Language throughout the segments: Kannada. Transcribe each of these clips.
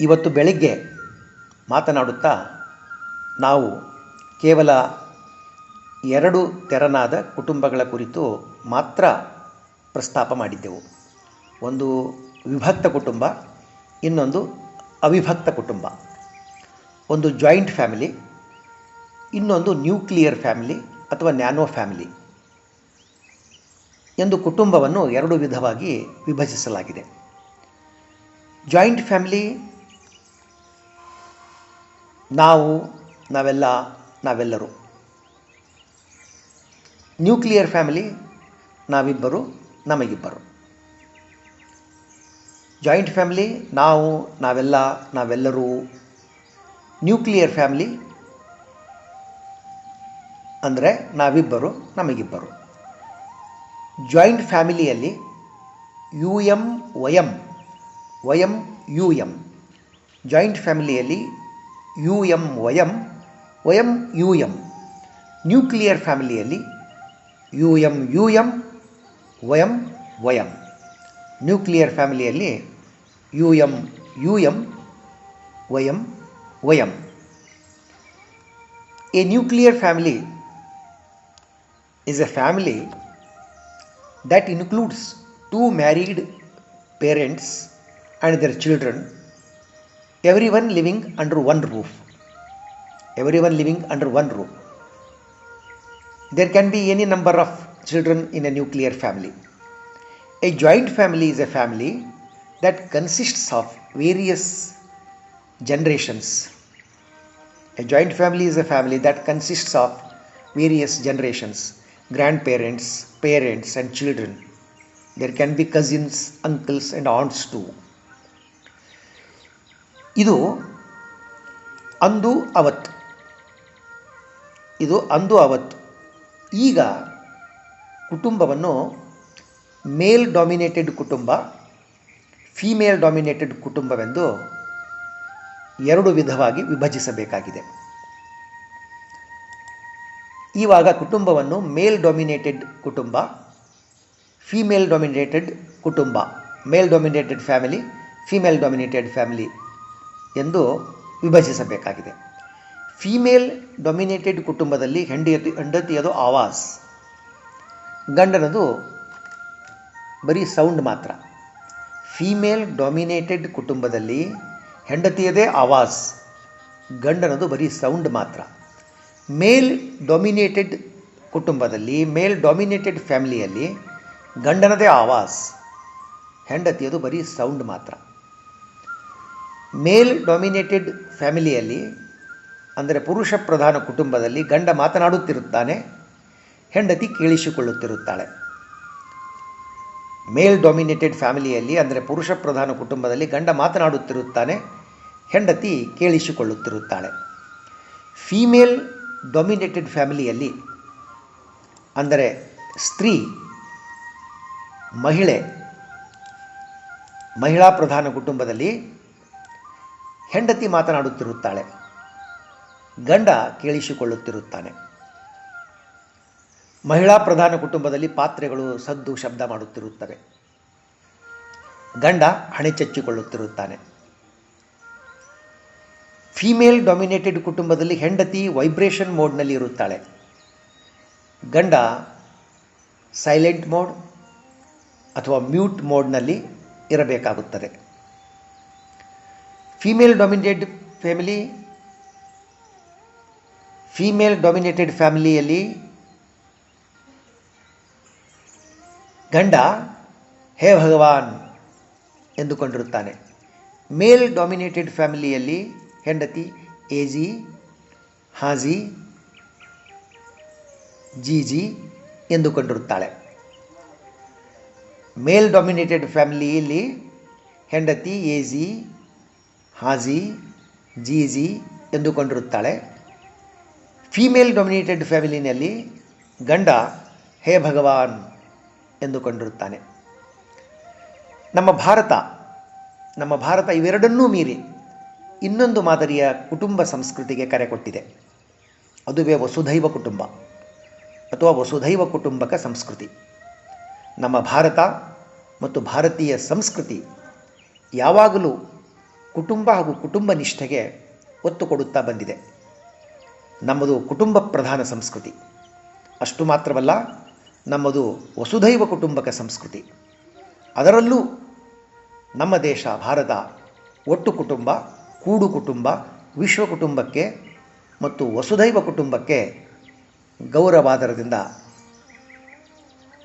ಇವತ್ತು ಬೆಳಗ್ಗೆ ಮಾತನಾಡುತ್ತಾ ನಾವು ಕೇವಲ ಎರಡು ತೆರನಾದ ಕುಟುಂಬಗಳ ಕುರಿತು ಮಾತ್ರ ಪ್ರಸ್ತಾಪ ಮಾಡಿದ್ದೆವು. ಒಂದು ವಿಭಕ್ತ ಕುಟುಂಬ, ಇನ್ನೊಂದು ಅವಿಭಕ್ತ ಕುಟುಂಬ. ಒಂದು ಜಾಯಿಂಟ್ ಫ್ಯಾಮಿಲಿ, ಇನ್ನೊಂದು ನ್ಯೂಕ್ಲಿಯರ್ ಫ್ಯಾಮಿಲಿ ಅಥವಾ ನ್ಯಾನೋ ಫ್ಯಾಮಿಲಿ ಎಂದು ಕುಟುಂಬವನ್ನು ಎರಡು ವಿಧವಾಗಿ ವಿಭಜಿಸಲಾಗಿದೆ. ಜಾಯಿಂಟ್ ಫ್ಯಾಮಿಲಿ ನಾವು ನಾವೆಲ್ಲ, ನಾವೆಲ್ಲರೂ. ನ್ಯೂಕ್ಲಿಯರ್ ಫ್ಯಾಮಿಲಿ ನಾವಿಬ್ಬರು, ನಮಗಿಬ್ಬರು. ಜಾಯಿಂಟ್ ಫ್ಯಾಮಿಲಿ ನಾವು, ನಾವೆಲ್ಲ, ನಾವೆಲ್ಲರೂ. ನ್ಯೂಕ್ಲಿಯರ್ ಫ್ಯಾಮಿಲಿ ಅಂದರೆ ನಾವಿಬ್ಬರು, ನಮಗಿಬ್ಬರು. ಜಾಯಿಂಟ್ ಫ್ಯಾಮಿಲಿಯಲ್ಲಿ ಯು ಎಂ ವಯಂ ವಯಂ ಯು ಎಂ ಜಾಯಿಂಟ್ ಫ್ಯಾಮಿಲಿಯಲ್ಲಿ ಯು ಎಂ ವಯಂ ವಯಂ ಯು ಎಂ ನ್ಯೂಕ್ಲಿಯರ್ ಫ್ಯಾಮಿಲಿಯಲ್ಲಿ ಯು ಎಂ ಯು ಎಂ ವಯಂ ವಯಂ. ನ್ಯೂಕ್ಲಿಯರ್ ಫ್ಯಾಮಿಲಿಯಲ್ಲಿ ಯು ಎಂ ಯು ಎಂ ವಯಂ ವಯಂ. A nuclear family is a family that includes two married parents and their children, everyone living under one roof. Everyone living under one roof. There can be any number of children in a nuclear family. A joint family is a family that consists of various generations. A joint family is a family that consists of various generations grandparents, parents, and children. There can be cousins, uncles, and aunts too. ಇದು ಅಂದು ಅವತ್ತು ಇದು ಅಂದು ಅವತ್ತು ಈಗ ಕುಟುಂಬವನ್ನು ಮೇಲ್ ಡಾಮಿನೇಟೆಡ್ ಕುಟುಂಬ, ಫೀಮೇಲ್ ಡಾಮಿನೇಟೆಡ್ ಕುಟುಂಬವೆಂದು ಎರಡು ವಿಧವಾಗಿ ವಿಭಜಿಸಬೇಕಾಗಿದೆ. ಇವಾಗ ಕುಟುಂಬವನ್ನು ಮೇಲ್ ಡೊಮಿನೇಟೆಡ್ ಕುಟುಂಬ, ಫೀಮೇಲ್ ಡೊಮಿನೇಟೆಡ್ ಕುಟುಂಬ, male dominated family, female dominated family ಎಂದು ವಿಭಜಿಸಬೇಕಾಗಿದೆ. ಫೀಮೇಲ್ ಡೊಮಿನೇಟೆಡ್ ಕುಟುಂಬದಲ್ಲಿ ಹೆಂಡತಿ ಹೆಂಡತಿಯದು ಆವಾಸ್. ಗಂಡನದು ಬರೀ ಸೌಂಡ್ ಮಾತ್ರ. ಫೀಮೇಲ್ ಡೊಮಿನೇಟೆಡ್ ಕುಟುಂಬದಲ್ಲಿ ಹೆಂಡತಿಯದೇ ಆವಾಸ್. ಗಂಡನದು ಬರೀ ಸೌಂಡ್ ಮಾತ್ರ. ಮೇಲ್ ಡೊಮಿನೇಟೆಡ್ ಕುಟುಂಬದಲ್ಲಿ ಮೇಲ್ ಡೊಮಿನೇಟೆಡ್ ಫ್ಯಾಮಿಲಿಯಲ್ಲಿ ಗಂಡನದೇ ಆವಾಸ್. ಹೆಂಡತಿಯದು ಬರೀ ಸೌಂಡ್ ಮಾತ್ರ. ಮೇಲ್ ಡೊಮಿನೇಟೆಡ್ ಫ್ಯಾಮಿಲಿಯಲ್ಲಿ, ಅಂದರೆ ಪುರುಷ ಪ್ರಧಾನ ಕುಟುಂಬದಲ್ಲಿ ಗಂಡ ಮಾತನಾಡುತ್ತಿರುತ್ತಾನೆ, ಹೆಂಡತಿ ಕೇಳಿಸಿಕೊಳ್ಳುತ್ತಿರುತ್ತಾಳೆ. ಮೇಲ್ ಡೊಮಿನೇಟೆಡ್ ಫ್ಯಾಮಿಲಿಯಲ್ಲಿ, ಅಂದರೆ ಪುರುಷ ಪ್ರಧಾನ ಕುಟುಂಬದಲ್ಲಿ ಗಂಡ ಮಾತನಾಡುತ್ತಿರುತ್ತಾನೆ, ಹೆಂಡತಿ ಕೇಳಿಸಿಕೊಳ್ಳುತ್ತಿರುತ್ತಾಳೆ. ಫೀಮೇಲ್ ಡೊಮಿನೇಟೆಡ್ ಫ್ಯಾಮಿಲಿಯಲ್ಲಿ, ಅಂದರೆ ಸ್ತ್ರೀ, ಮಹಿಳೆ, ಮಹಿಳಾ ಪ್ರಧಾನ ಕುಟುಂಬದಲ್ಲಿ ಹೆಂಡತಿ ಮಾತನಾಡುತ್ತಿರುತ್ತಾಳೆ. ಗಂಡ ಕೇಳಿಸಿಕೊಳ್ಳುತ್ತಿರುತ್ತಾನೆ. ಮಹಿಳಾ ಪ್ರಧಾನ ಕುಟುಂಬದಲ್ಲಿ ಪಾತ್ರೆಗಳು ಸದ್ದು ಶಬ್ದ ಮಾಡುತ್ತಿರುತ್ತವೆ. ಗಂಡ ಹಣೆ ಚಚ್ಚಿಕೊಳ್ಳುತ್ತಿರುತ್ತಾನೆ. ಫೀಮೇಲ್ ಡಾಮಿನೇಟೆಡ್ ಕುಟುಂಬದಲ್ಲಿ ಹೆಂಡತಿ ವೈಬ್ರೇಷನ್ ಮೋಡ್ನಲ್ಲಿ ಇರುತ್ತಾಳೆ. ಗಂಡ ಸೈಲೆಂಟ್ ಮೋಡ್ ಅಥವಾ ಮ್ಯೂಟ್ ಮೋಡ್ನಲ್ಲಿ ಇರಬೇಕಾಗುತ್ತದೆ. Female dominated family female dominated ಫ್ಯಾಮಿಲಿಯಲ್ಲಿ ಗಂಡ ಹೇ ಭಗವಾನ್ ಎಂದುಕೊಂಡಿರುತ್ತಾನೆ. ಮೇಲ್ ಡಾಮಿನೇಟೆಡ್ ಫ್ಯಾಮಿಲಿಯಲ್ಲಿ ಹೆಂಡತಿ ಎಜಿ ಹಾಜಿ ಜಿಜಿ ಎಂದುಕೊಂಡಿರುತ್ತಾಳೆ. ಮೇಲ್ ಡಾಮಿನೇಟೆಡ್ ಫ್ಯಾಮಿಲಿಯಲ್ಲಿ ಹೆಂಡತಿ ಎಜಿ ಹಾಜಿ, ಜೀಜಿ ಎಂದುಕೊಂಡಿರುತ್ತಾಳೆ. ಫೀಮೇಲ್ ಡೊಮಿನೇಟೆಡ್ ಫ್ಯಾಮಿಲಿನಲ್ಲಿ ಗಂಡ ಹೇ ಭಗವಾನ್ ಎಂದುಕೊಂಡಿರುತ್ತಾನೆ. ನಮ್ಮ ಭಾರತ ನಮ್ಮ ಭಾರತ ಇವೆರಡನ್ನೂ ಮೀರಿ ಇನ್ನೊಂದು ಮಾದರಿಯ ಕುಟುಂಬ ಸಂಸ್ಕೃತಿಗೆ ಕರೆ ಕೊಟ್ಟಿದೆ. ಅದುವೇ ವಸುಧೈವ ಕುಟುಂಬ ಅಥವಾ ವಸುಧೈವ ಕುಟುಂಬಕ ಸಂಸ್ಕೃತಿ. ನಮ್ಮ ಭಾರತ ಮತ್ತು ಭಾರತೀಯ ಸಂಸ್ಕೃತಿ ಯಾವಾಗಲೂ ಕುಟುಂಬ ಹಾಗೂ ಕುಟುಂಬ ನಿಷ್ಠೆಗೆ ಒತ್ತು ಕೊಡುತ್ತಾ ಬಂದಿದೆ. ನಮ್ಮದು ಕುಟುಂಬ ಪ್ರಧಾನ ಸಂಸ್ಕೃತಿ. ಅಷ್ಟು ಮಾತ್ರವಲ್ಲ, ನಮ್ಮದು ವಸುಧೈವ ಕುಟುಂಬಕ ಸಂಸ್ಕೃತಿ. ಅದರಲ್ಲೂ ನಮ್ಮ ದೇಶ ಭಾರತ ಒಟ್ಟು ಕುಟುಂಬ, ಕೂಡು ಕುಟುಂಬ, ವಿಶ್ವ ಕುಟುಂಬಕ್ಕೆ ಮತ್ತು ವಸುಧೈವ ಕುಟುಂಬಕ್ಕೆ ಗೌರವಾದರದಿಂದ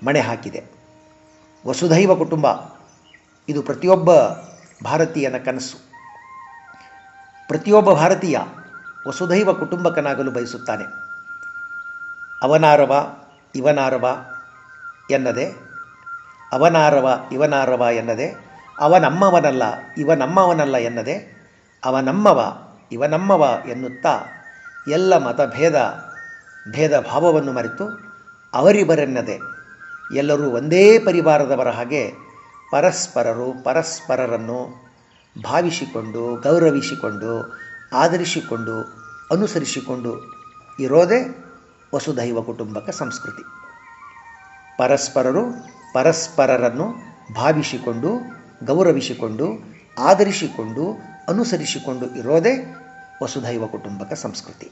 ಮಣೆ ಹಾಕಿದೆ. ವಸುಧೈವ ಕುಟುಂಬ, ಇದು ಪ್ರತಿಯೊಬ್ಬ ಭಾರತೀಯನ ಕನಸು. ಪ್ರತಿಯೊಬ್ಬ ಭಾರತೀಯ ವಸುಧೈವ ಕುಟುಂಬಕನಾಗಲು ಬಯಸುತ್ತಾನೆ. ಅವನಾರವ, ಇವನಾರವ ಎನ್ನದೆ, ಅವನಾರವ, ಇವನಾರವ ಎನ್ನದೆ, ಅವನಮ್ಮವನಲ್ಲ, ಇವನಮ್ಮವನಲ್ಲ ಎನ್ನದೆ, ಅವನಮ್ಮವ, ಇವನಮ್ಮವ ಎನ್ನುತ್ತಾ ಎಲ್ಲ ಮತಭೇದ ಭೇದ ಭಾವವನ್ನು ಮರೆತು ಅವರಿವರೆನ್ನದೆ ಎಲ್ಲರೂ ಒಂದೇ ಪರಿವಾರದವರ ಹಾಗೆ ಪರಸ್ಪರರು ಪರಸ್ಪರರನ್ನು ಭಾವಿಸಿಕೊಂಡು, ಗೌರವಿಸಿಕೊಂಡು, ಆಧರಿಸಿಕೊಂಡು, ಅನುಸರಿಸಿಕೊಂಡು ಇರೋದೇ ವಸುಧೈವ ಕುಟುಂಬಕ ಸಂಸ್ಕೃತಿ. ಪರಸ್ಪರರು ಪರಸ್ಪರರನ್ನು ಭಾವಿಸಿಕೊಂಡು, ಗೌರವಿಸಿಕೊಂಡು, ಆಧರಿಸಿಕೊಂಡು, ಅನುಸರಿಸಿಕೊಂಡು ಇರೋದೇ ವಸುಧೈವ ಕುಟುಂಬಕ ಸಂಸ್ಕೃತಿ.